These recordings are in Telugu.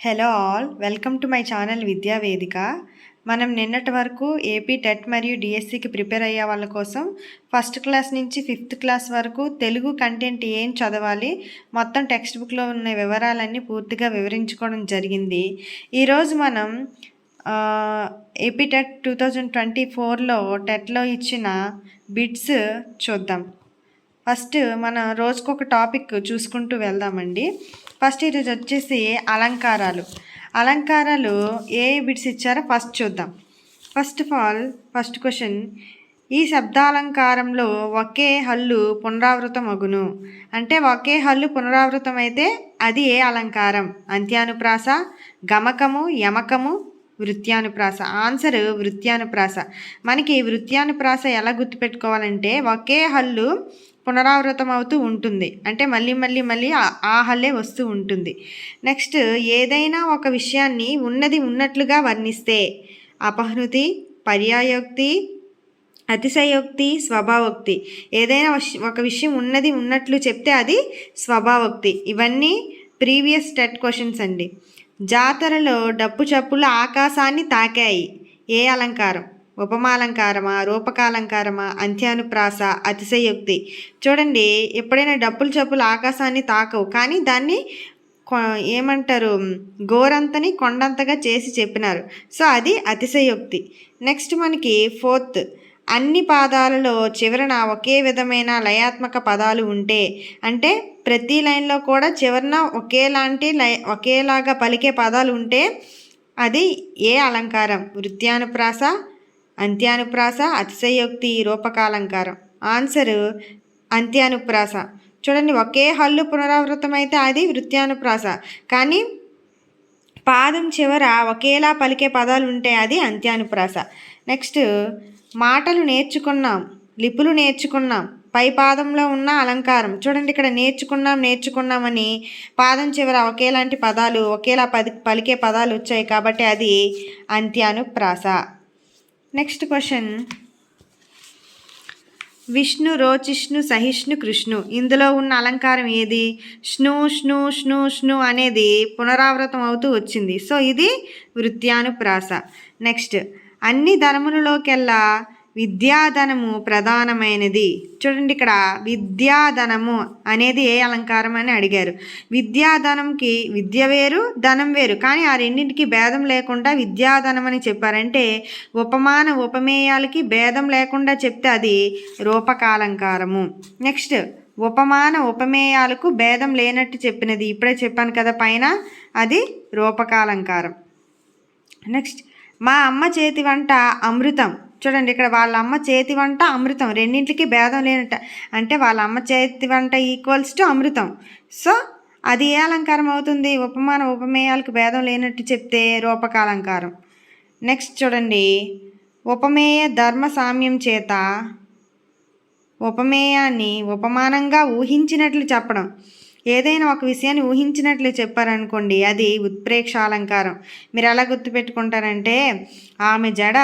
Hello all welcome to my channel Vidya Vedika. మనం నిన్నటి వరకు ఏపీ టెట్ మరియు డిఎస్సికి ప్రిపేర్ అయ్యే వాళ్ళ కోసం ఫస్ట్ క్లాస్ నుంచి ఫిఫ్త్ క్లాస్ వరకు తెలుగు కంటెంట్ ఏం చదవాలి మొత్తం టెక్స్ట్ బుక్లో ఉన్న వివరాలన్నీ పూర్తిగా వివరించుకోవడం జరిగింది. ఈరోజు మనం AP TET two thousand twenty ఫోర్లో టెట్లో ఇచ్చిన బిట్స్ చూద్దాం. ఫస్ట్ మనం రోజుకొక టాపిక్ చూసుకుంటూ వెళ్దామండి. ఫస్ట్ ఈరోజు వచ్చేసి అలంకారాలు. అలంకారాలు ఏ బిట్స్ ఇచ్చారో ఫస్ట్ చూద్దాం. First of all first question. ఈ శబ్దాలంకారంలో ఒకే హల్లు పునరావృతం అగును. అంటే ఒకే హల్లు పునరావృతం అయితే అది ఏ అలంకారం? అంత్యానుప్రాస గమకము యమకము వృత్యానుప్రాస. ఆన్సర్ వృత్యానుప్రాస. మనకి వృత్యానుప్రాస ఎలా గుర్తుపెట్టుకోవాలంటే ఒకే హల్లు పునరావృతం అవుతూ ఉంటుంది. అంటే మళ్ళీ మళ్ళీ మళ్ళీ ఆ- హల్లే వస్తూ ఉంటుంది. నెక్స్ట్ ఏదైనా ఒక విషయాన్ని ఉన్నది ఉన్నట్లుగా వర్ణిస్తే అపహృతి పర్యాయోక్తి అతిశయోక్తి స్వభావోక్తి. ఏదైనా ఒక విషయం ఉన్నది ఉన్నట్లు చెప్తే అది స్వభావోక్తి. ఇవన్నీ ప్రీవియస్ టెట్ క్వశ్చన్స్ అండి. జాతరలో డప్పు చప్పులు ఆకాశాన్ని తాకాయి. ఏ అలంకారం? ఉపమాలంకారమా రూపకాలంకారమా అంత్యానుప్రాస అతిశయోక్తి. చూడండి ఎప్పుడైనా డప్పులు చప్పులు ఆకాశాన్ని తాకవు. కానీ దాన్ని కొ- ఏమంటారు? గోరంతని కొండంతగా చేసి చెప్పినారు. సో అది అతిశయోక్తి. నెక్స్ట్ మనకి ఫోర్త్. అన్ని పాదాలలో చివరన ఒకే విధమైన లయాత్మక పదాలు ఉంటే అంటే ప్రతి లైన్లో కూడా చివరన ఒకేలాంటి లయ ఒకేలాగా పలికే పదాలు ఉంటే అది ఏ అలంకారం? వృత్యానుప్రాస అంత్యానుప్రాస అతిశయోక్తి రూపకాలంకారం. ఆన్సర్ అంత్యానుప్రాస. చూడండి ఒకే హల్లు పునరావృతం అయితే అది వృత్యానుప్రాస. కానీ పాదం చివర ఒకేలా పలికే పదాలు ఉంటే అది అంత్యానుప్రాస. నెక్స్ట్ మాటలు నేర్చుకున్నాం లిపులు నేర్చుకున్నాం పై పాదంలో ఉన్న అలంకారం. చూడండి ఇక్కడ నేర్చుకున్నాం నేర్చుకున్నామని పాదం చివర ఒకేలాంటి పదాలు ఒకేలా పది పలికే పదాలు వచ్చాయి కాబట్టి అది అంత్యానుప్రాస. నెక్స్ట్ క్వశ్చన్ విష్ణు రోచిష్ణు సహిష్ణు కృష్ణు. ఇందులో ఉన్న అలంకారం ఏది? ష్ణు ష్ణు ష్ణు ష్ణు అనేది పునరావృతం అవుతూ వచ్చింది. సో ఇది వృత్యానుప్రాస. నెక్స్ట్ అన్ని ధర్ములలోకెల్లా విద్యాధనము ప్రధానమైనది. చూడండి ఇక్కడ విద్యాధనము అనేది ఏ అలంకారం అని అడిగారు. విద్యాధనంకి విద్య వేరు ధనం వేరు. కానీ ఆ రెండింటికి భేదం లేకుండా విద్యాధనం అని చెప్పారంటే ఉపమాన ఉపమేయాలకి భేదం లేకుండా చెప్తే అది రూపకాలంకారము. నెక్స్ట్ ఉపమాన ఉపమేయాలకు భేదం లేనట్టు చెప్పినది. ఇప్పుడే చెప్పాను కదా పైన అది రూపకాలంకారం. నెక్స్ట్ మా అమ్మ చేతి వంట అమృతం. చూడండి ఇక్కడ వాళ్ళ అమ్మ చేతి వంట అమృతం. రెండింటికి భేదం లేనట అంటే వాళ్ళ అమ్మ చేతి వంట ఈక్వల్స్ టు అమృతం. సో అది ఏ అలంకారం అవుతుంది? ఉపమాన ఉపమేయాలకు భేదం లేనట్టు చెప్తే రూపకాలంకారం. నెక్స్ట్ చూడండి. ఉపమేయ ధర్మ సామ్యం చేత ఉపమేయాన్ని ఉపమానంగా ఊహించినట్లు చెప్పడం. ఏదైనా ఒక విషయాన్ని ఊహించినట్లు చెప్పారనుకోండి అది ఉత్ప్రేక్ష అలంకారం. మీరు ఎలా గుర్తుపెట్టుకుంటారంటే ఆమె జడ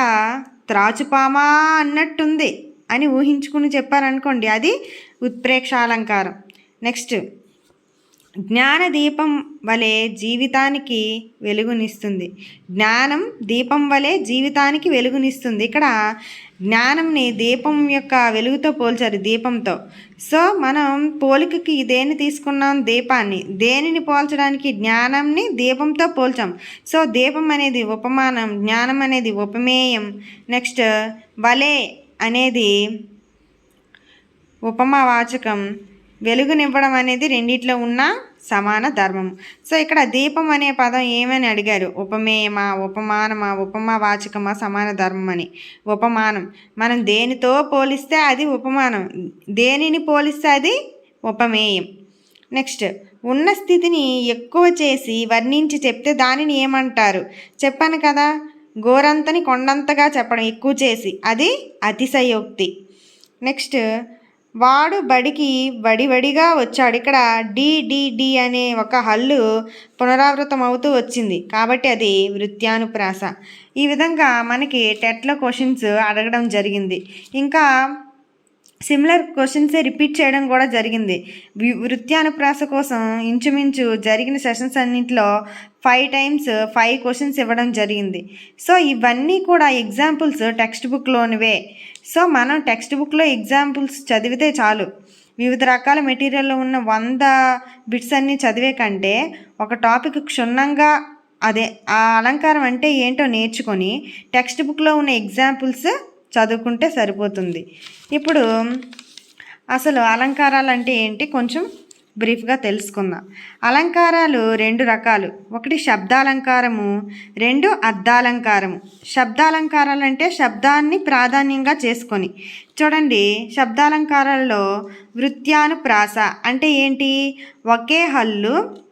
త్రాచుపామా అన్నట్టుంది అని ఊహించుకుని చెప్పారనుకోండి అది ఉత్ప్రేక్ష అలంకారం నెక్స్ట్ జ్ఞాన దీపం వలె జీవితానికి వెలుగునిస్తుంది. జ్ఞానం దీపం వలె జీవితానికి వెలుగునిస్తుంది. ఇక్కడ జ్ఞానంని దీపం యొక్క వెలుగుతో పోల్చారు దీపంతో. సో మనం పోలికకి దేన్ని తీసుకున్నాం? దీపాన్ని. దేనిని పోల్చడానికి? జ్ఞానంని దీపంతో పోల్చాం. సో దీపం అనేది ఉపమానం జ్ఞానం అనేది ఉపమేయం. నెక్స్ట్ వలే అనేది ఉపమావాచకం. వెలుగునివ్వడం అనేది రెండిట్లో ఉన్న సమాన ధర్మం. సో ఇక్కడ దీపం అనే పదం ఏమని అడిగారు? ఉపమేయమా ఉపమానమా ఉపమా వాచకమా సమాన ధర్మం అని. ఉపమానం. మనం దేనితో పోలిస్తే అది ఉపమానం? దేనిని పోలిస్తే అది ఉపమేయం? నెక్స్ట్ ఉన్న స్థితిని ఎక్కువ చేసి వర్ణించి చెప్తే దానిని ఏమంటారు? చెప్పాను కదా గోరంతని కొండంతగా చెప్పడం ఎక్కువ చేసి. అది అతిశయోక్తి. నెక్స్ట్ వాడు బడికి వడివడిగా వచ్చాడు. ఇక్కడ డిడిడి అనే ఒక హల్లు పునరావృతం అవుతూ వచ్చింది. కాబట్టి అది వృత్యానుప్రాస. ఈ విధంగా మనకి టెట్లో క్వశ్చన్స్ అడగడం జరిగింది. ఇంకా సిమిలర్ క్వశ్చన్సే రిపీట్ చేయడం కూడా జరిగింది. వృత్యానుప్రాస కోసం ఇంచుమించు జరిగిన సెషన్స్ అన్నింటిలో ఫైవ్ టైమ్స్ ఫైవ్ క్వశ్చన్స్ ఇవ్వడం జరిగింది. సో ఇవన్నీ కూడా ఎగ్జాంపుల్స్ టెక్స్ట్ బుక్లోనివే సో మనం టెక్స్ట్ బుక్లో ఎగ్జాంపుల్స్ చదివితే చాలు. వివిధ రకాల మెటీరియల్లో ఉన్న వంద బిట్స్ అన్నీ చదివే కంటే ఒక టాపిక్ క్షుణ్ణంగా అదే ఆ అలంకారం అంటే ఏంటో నేర్చుకొని టెక్స్ట్ బుక్లో ఉన్న ఎగ్జాంపుల్స్ చదువుకుంటే సరిపోతుంది. ఇప్పుడు అసలు అలంకారాలు అంటే ఏంటి? కొంచెం బ్రీఫ్గా తెలుసుకుందాం. అలంకారాలు రెండు రకాలు. ఒకటి శబ్దాలంకారము రెండు అర్థాలంకారము శబ్దాలంకారాలు అంటే శబ్దాన్ని ప్రాధాన్యంగా చేసుకొని. చూడండి శబ్దాలంకారాల్లో వృత్యానుప్రాస అంటే ఏంటి? ఒకే హల్లు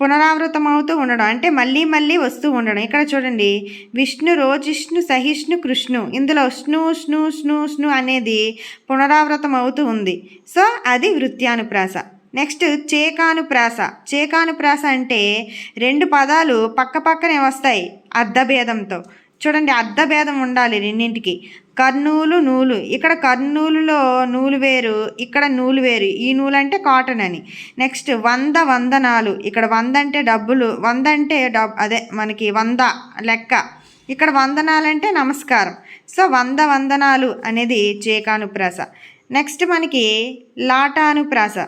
పునరావృతమవుతూ ఉండడం అంటే మళ్ళీ మళ్ళీ వస్తూ ఉండడం. ఇక్కడ చూడండి విష్ణు రోజిష్ణు సహిష్ణు కృష్ణు ఇందులో స్ను స్ను స్ను స్ను అనేది పునరావృతం అవుతూ ఉంది. సో అది వృత్యానుప్రాస. నెక్స్ట్ చేకానుప్రాస. చేకానుప్రాస అంటే రెండు పదాలు పక్క పక్కనే వస్తాయి అర్ధభేదంతో. చూడండి అర్ధభేదం ఉండాలి రెండింటికి. కర్నూలు నూలు. ఇక్కడ కర్నూలులో నూలు వేరు ఇక్కడ నూలు వేరు. ఈ నూలు అంటే కాటన్ అని. నెక్స్ట్ వంద వందనాలు. ఇక్కడ వంద అంటే డబ్బులు వంద అంటే డబ్ అదే మనకి వంద లెక్క. ఇక్కడ వందనాలంటే నమస్కారం. సో వంద వందనాలు అనేది చేకానుప్రాస. నెక్స్ట్ మనకి లాటానుప్రాస.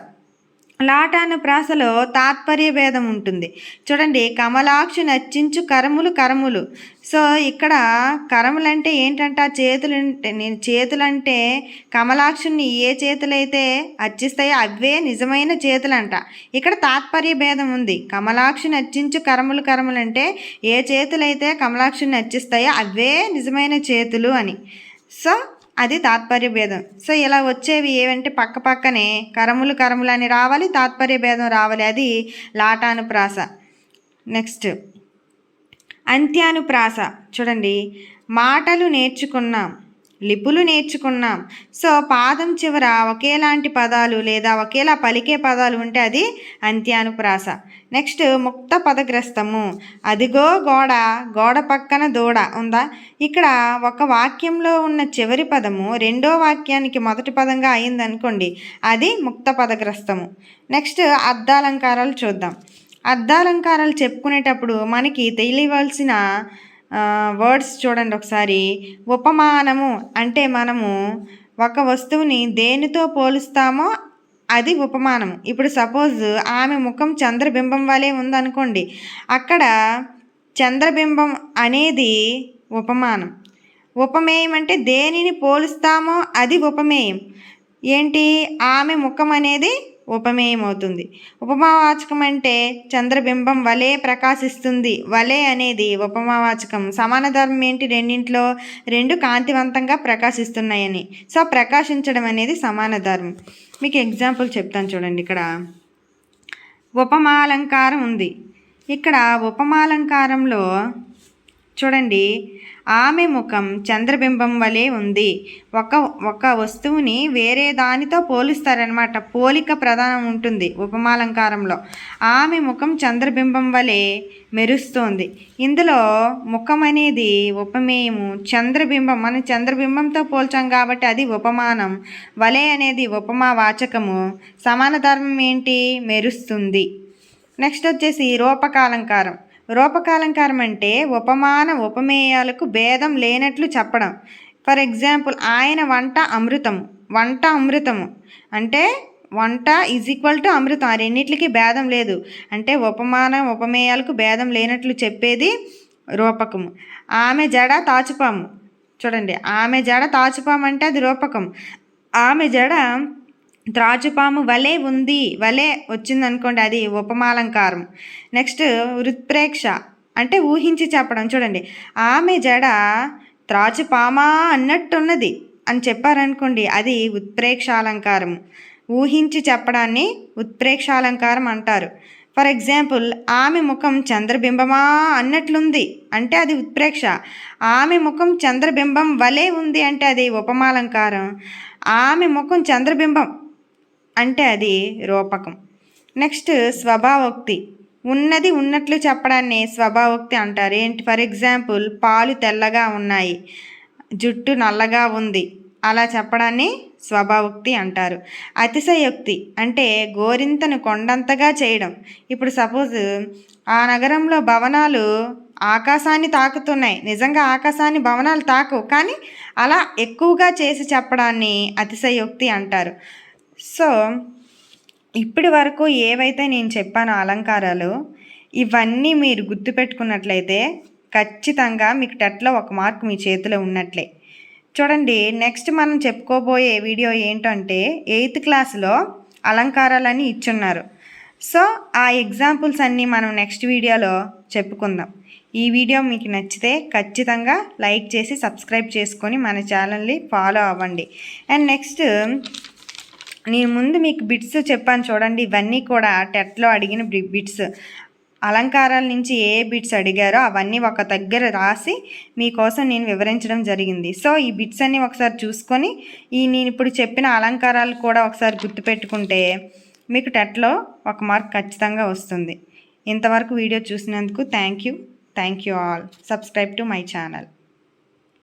లాటాను ప్రాసలో తాత్పర్య భేదం ఉంటుంది. చూడండి కమలాక్షి నచ్చించు కరములు కరములు. సో ఇక్కడ కరములంటే ఏంటంటే? ఆ చేతులు నేను చేతులంటే కమలాక్షుని ఏ చేతులైతే అర్చిస్తాయో అవే నిజమైన చేతులంట. ఇక్కడ తాత్పర్య భేదం ఉంది. కమలాక్షుని నచ్చించు కరములు కరములు అంటే ఏ చేతులైతే కమలాక్షుని నచ్చిస్తాయో అవే నిజమైన చేతులు అని. సో అది తాత్పర్య భేదం సో ఇలా వచ్చేవి ఏవంటే పక్క పక్కనే కరములు కరములు అని రావాలి తాత్పర్య భేదం రావాలి. అది లాటానుప్రాస. నెక్స్ట్. అంత్యానుప్రాస. చూడండి మాటలు నేర్చుకున్నాం. లిపులు నేర్చుకున్నాం. సో పాదం చివర ఒకేలాంటి పదాలు లేదా ఒకేలా పలికే పదాలు ఉంటే అది అంత్యానుప్రాస. నెక్స్ట్ ముక్త పదగ్రస్తము. అదిగో గోడ గోడ పక్కన దూడ ఉందా? ఇక్కడ ఒక వాక్యంలో ఉన్న చివరి పదము రెండో వాక్యానికి మొదటి పదంగా అయిందనుకోండి అది ముక్త పదగ్రస్తము. నెక్స్ట్ అర్ధాలంకారాలు చూద్దాం. అర్ధాలంకారాలు చెప్పుకునేటప్పుడు మనకి తెలియవలసిన వర్డ్స్ చూడండి ఒకసారి. ఉపమానము అంటే మనము ఒక వస్తువుని దేనితో పోలుస్తామో అది ఉపమానం ఇప్పుడు సపోజ్ ఆమె ముఖం చంద్రబింబం వలె ఉందనుకోండి. అక్కడ చంద్రబింబం అనేది ఉపమానం. ఉపమేయం అంటే దేనిని పోలుస్తామో అది ఉపమేయం. ఏంటి? ఆమె ముఖం అనేది ఉపమేయం అవుతుంది ఉపమావాచకం అంటే చంద్రబింబం వలే ప్రకాశిస్తుంది. వలే అనేది ఉపమావాచకం. సమాన ధర్మం ఏంటి రెండింటిలో? రెండు కాంతివంతంగా ప్రకాశిస్తున్నాయని. సో ప్రకాశించడం అనేది సమాన ధర్మం మీకు ఎగ్జాంపుల్ చెప్తాను చూడండి ఇక్కడ. ఉపమాలంకారం ఉంది. ఇక్కడ ఉపమాలంకారంలో చూడండి ఆమె ముఖం చంద్రబింబం వలె ఉంది. ఒక ఒక వస్తువుని వేరే దానితో పోలుస్తారనమాట పోలిక ప్రధానం ఉంటుంది ఉపమాలంకారంలో. ఆమె ముఖం చంద్రబింబం వలె మెరుస్తోంది. ఇందులో ముఖం అనేది ఉపమేయము. చంద్రబింబం మనం చంద్రబింబంతో పోల్చాం కాబట్టి అది ఉపమానం. వలె అనేది ఉపమా వాచకము సమాన ధర్మం ఏంటి? మెరుస్తుంది. నెక్స్ట్ వచ్చేసి రూపకాలంకారం. రూపకాలంకారం అంటే ఉపమాన ఉపమేయాలకు భేదం లేనట్లు చెప్పడం. ఫర్ ఎగ్జాంపుల్ ఆయన వంట అమృతము. వంట అమృతము. అంటే వంట ఈజ్ ఈక్వల్ టు అమృతం. ఆ రెండింటికి భేదం లేదు. అంటే ఉపమాన ఉపమేయాలకు భేదం లేనట్లు చెప్పేది రూపకము. ఆమె జడ తాచుపాము. చూడండి ఆమె జడ తాచుపాము అంటే అది రూపకం. ఆమె జడ త్రాచుపాము వలె ఉంది వలె వచ్చిందనుకోండి అది ఉపమాలంకారం. నెక్స్ట్ వృత్ప్రేక్ష అంటే ఊహించి చెప్పడం. చూడండి ఆమె జడ త్రాచుపామా అన్నట్టున్నది అని చెప్పారనుకోండి అది ఉత్ప్రేక్షాలంకారం. ఊహించి చెప్పడాన్ని ఉత్ప్రేక్షాలంకారం అంటారు. ఫర్ ఎగ్జాంపుల్ ఆమె ముఖం చంద్రబింబమా అన్నట్లుంది అంటే అది ఉత్ప్రేక్ష. ఆమె ముఖం చంద్రబింబం వలె ఉంది అంటే అది ఉపమాలంకారం. ఆమె ముఖం చంద్రబింబం అంటే అది రూపకం. నెక్స్ట్ స్వభావోక్తి. ఉన్నది ఉన్నట్లు చెప్పడాన్ని స్వభావోక్తి అంటారు. ఏంటి? ఫర్ ఎగ్జాంపుల్ పాలు తెల్లగా ఉన్నాయి జుట్టు నల్లగా ఉంది. అలా చెప్పడాన్ని స్వభావోక్తి అంటారు. అతిశయోక్తి అంటే గోరింతను కొండంతగా చేయడం. ఇప్పుడు సపోజ్ ఆ నగరంలో భవనాలు ఆకాశాన్ని తాకుతున్నాయి. నిజంగా ఆకాశాన్ని భవనాలు తాకు కానీ అలా ఎక్కువగా చేసి చెప్పడాన్ని అతిశయోక్తి అంటారు. సో ఇప్పటి వరకు ఏవైతే నేను చెప్పానో అలంకారాలు ఇవన్నీ మీరు గుర్తుపెట్టుకున్నట్లయితే ఖచ్చితంగా మీకు టెట్లో ఒక మార్క్ మీ చేతిలో ఉన్నట్లే. చూడండి నెక్స్ట్ మనం చెప్పుకోబోయే వీడియో ఏంటంటే ఎయిత్ క్లాస్లో అలంకారాలని ఇచ్చున్నారు. సో ఆ ఎగ్జాంపుల్స్ అన్నీ మనం నెక్స్ట్ వీడియోలో చెప్పుకుందాం. ఈ వీడియో మీకు నచ్చితే ఖచ్చితంగా లైక్ చేసి సబ్స్క్రైబ్ చేసుకొని మన ఛానల్ని ఫాలో అవ్వండి. అండ్ నెక్స్ట్ నేను ముందు మీకు బిట్స్ చెప్పాను చూడండి. ఇవన్నీ కూడా టెట్లో అడిగిన బిట్స్ అలంకారాల నుంచి ఏ బిట్స్ అడిగారో అవన్నీ ఒక దగ్గర రాసి మీకోసం నేను వివరించడం జరిగింది. సో ఈ బిట్స్ అన్నీ ఒకసారి చూసుకొని ఈ నేను ఇప్పుడు చెప్పిన అలంకారాలు కూడా ఒకసారి గుర్తుపెట్టుకుంటే మీకు టెట్లో ఒక మార్క్ ఖచ్చితంగా వస్తుంది. ఇంతవరకు వీడియో చూసినందుకు thank you thank you all subscribe to my channel